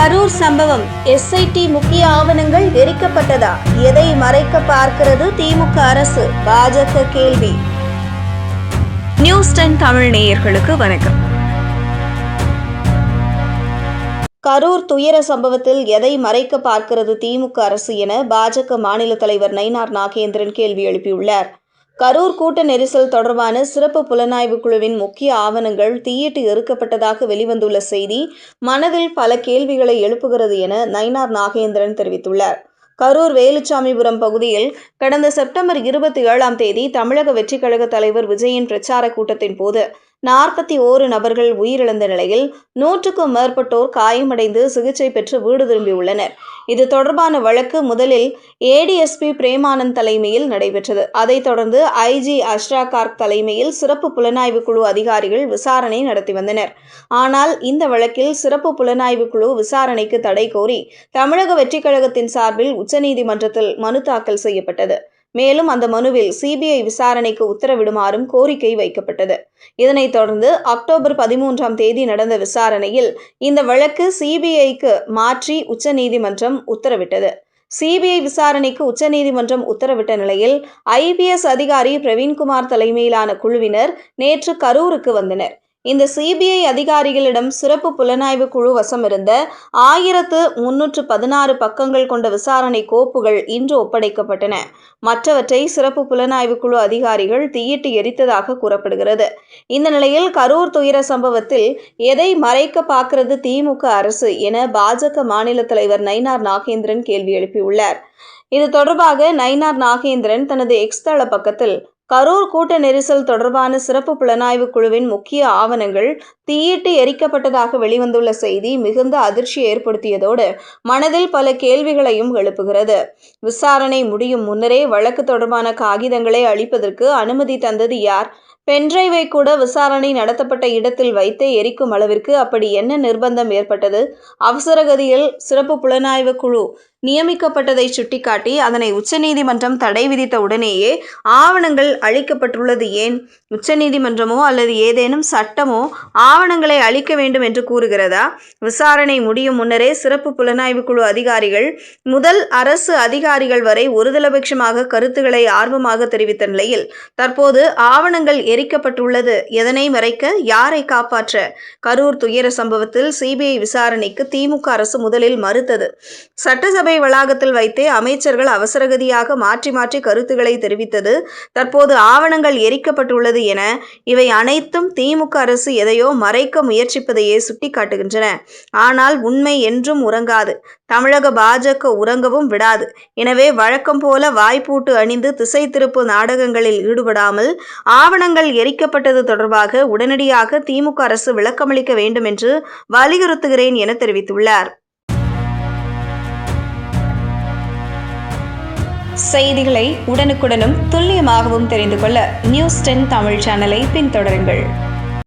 கரூர் சம்பவம். எஸ்ஐடி முக்கிய ஆவணங்கள் எரிக்கப்பட்டதா? எதை மறைக்க பார்க்கிறது திமுக அரசு? பாஜக கேள்வி. நியூஸ் டென் தமிழ் நேயர்களுக்கு வணக்கம். கரூர் துயர சம்பவத்தில் எதை மறைக்க பார்க்கிறது திமுக அரசு என பாஜக மாநில தலைவர் நயினார் நாகேந்திரன் கேள்வி எழுப்பியுள்ளார். கரூர் கூட்ட நெரிசல் தொடர்பான சிறப்பு புலனாய்வு குழுவின் முக்கிய ஆவணங்கள் தீயிட்டு எறுக்கப்பட்டதாக வெளிவந்துள்ள செய்தி மனதில் பல கேள்விகளை எழுப்புகிறது என நயினார் நாகேந்திரன் தெரிவித்துள்ளார். கரூர் வேலுச்சாமிபுரம் பகுதியில் கடந்த செப்டம்பர் இருபத்தி ஏழாம் தேதி தமிழக வெற்றிக் கழக தலைவர் விஜயின் பிரச்சார கூட்டத்தின் போது நாற்பத்தி ஓரு நபர்கள் உயிரிழந்த நிலையில் நூற்றுக்கும் மேற்பட்டோர் காயமடைந்து சிகிச்சை பெற்று வீடு திரும்பியுள்ளனர். இது தொடர்பான வழக்கு முதலில் ஏடிஎஸ்பி பிரேமானந்த் தலைமையில் நடைபெற்றது. அதைத் தொடர்ந்து ஐஜி அஷ்ரா கார்க் தலைமையில் சிறப்பு புலனாய்வு குழு அதிகாரிகள் விசாரணை நடத்தி வந்தனர். ஆனால் இந்த வழக்கில் சிறப்பு புலனாய்வு குழு விசாரணைக்கு தடை கோரி தமிழக வெற்றிக் கழகத்தின் சார்பில் உச்சநீதிமன்றத்தில் மனு தாக்கல் செய்யப்பட்டது. மேலும் அந்த மனுவில் சிபிஐ விசாரணைக்கு உத்தரவிடுமாறும் கோரிக்கை வைக்கப்பட்டது. இதனைத் தொடர்ந்து அக்டோபர் பதிமூன்றாம் தேதி நடந்த விசாரணையில் இந்த வழக்கு சிபிஐக்கு மாற்றி உச்சநீதிமன்றம் உத்தரவிட்டது. சிபிஐ விசாரணைக்கு உச்சநீதிமன்றம் உத்தரவிட்ட நிலையில் ஐபிஎஸ் அதிகாரி பிரவீன்குமார் தலைமையிலான குழுவினர் நேற்று கரூருக்கு வந்தனர். இந்த சிபிஐ அதிகாரிகளிடம் சிறப்பு புலனாய்வு குழு வசம் இருந்த ஆயிரத்து முன்னூற்று பதினாறு பக்கங்கள் கொண்ட விசாரணை கோப்புகள் இன்று ஒப்படைக்கப்பட்டன. மற்றவற்றை சிறப்பு புலனாய்வு குழு அதிகாரிகள் தீயிட்டு எரித்ததாக கூறப்படுகிறது. இந்த நிலையில் கரூர் துயர சம்பவத்தில் எதை மறைக்க பார்க்கிறது திமுக அரசு என பாஜக மாநில தலைவர் நயினார் நாகேந்திரன் கேள்வி எழுப்பியுள்ளார். இது தொடர்பாக நயினார் நாகேந்திரன் தனது எக்ஸ் தள பக்கத்தில் கரூர் கூட்ட நெரிசல் தொடர்பான சிறப்பு புலனாய்வு குழுவின் முக்கிய ஆவணங்கள் தீயிட்டு எரிக்கப்பட்டதாக வெளிவந்துள்ள செய்தி மிகுந்த அதிர்ச்சி ஏற்படுத்தியதோடு மனதில் பல கேள்விகளையும் எழுப்புகிறது. விசாரணை முடியும் முன்னரே வழக்கு தொடர்பான காகிதங்களை அளிப்பதற்கு அனுமதி தந்தது யார்? பென்டிரைவை கூட விசாரணை நடத்தப்பட்ட இடத்தில் வைத்தே எரிக்கும் அளவிற்கு அப்படி என்ன நிர்பந்தம் ஏற்பட்டது? அவசரகதியில் சிறப்பு புலனாய்வு குழு நியமிக்கப்பட்டதை சுட்டிக்காட்டி அதனை உச்சநீதிமன்றம் தடை விதித்த உடனேயே ஆவணங்கள் அளிக்கப்பட்டுள்ளது ஏன்? உச்சநீதிமன்றமோ அல்லது ஏதேனும் சட்டமோ ஆவணங்களை அளிக்க வேண்டும் என்று கூறுகிறதா? விசாரணை முடியும் முன்னரே சிறப்பு புலனாய்வு குழு அதிகாரிகள் முதல் அரசு அதிகாரிகள் வரை ஒருதலைபட்சமாக கருத்துக்களை ஆர்வமாக தெரிவித்த நிலையில் தற்போது ஆவணங்கள் எரிக்கப்பட்டுள்ளது. எதனை மறைக்க யாரை காப்பாற்ற? கரூர் துயர சம்பவத்தில் சிபிஐ விசாரணைக்கு திமுக அரசு முதலில் மறுத்தது. சட்டசபை வளாகத்தில் வைத்தே அமைச்சர்கள் அவசரகதியாக மாற்றி மாற்றி கருத்துக்களை தெரிவித்தது. தற்போது ஆவணங்கள் எரிக்கப்பட்டுள்ளது என இவை அனைத்தும் திமுக அரசு எதையோ மறைக்க முயற்சிப்பதையே சுட்டிக்காட்டுகின்றன. ஆனால் உண்மை என்றும் உறங்காது. தமிழக பாஜக உறங்கவும் விடாது. எனவே வழக்கம் போல வாய்ப்பூட்டு அணிந்து திசை திருப்பு நாடகங்களில் ஈடுபடாமல் ஆவணங்கள் எரிக்கப்பட்டது தொடர்பாக உடனடியாக திமுக அரசு விளக்கமளிக்க வேண்டும் என்று வலியுறுத்துகிறேன் என தெரிவித்துள்ளார். செய்திகளை உடனுக்குடனும் துல்லியமாகவும் தெரிந்து கொள்ள நியூஸ் டென் தமிழ் சேனலை பின்தொடருங்கள்.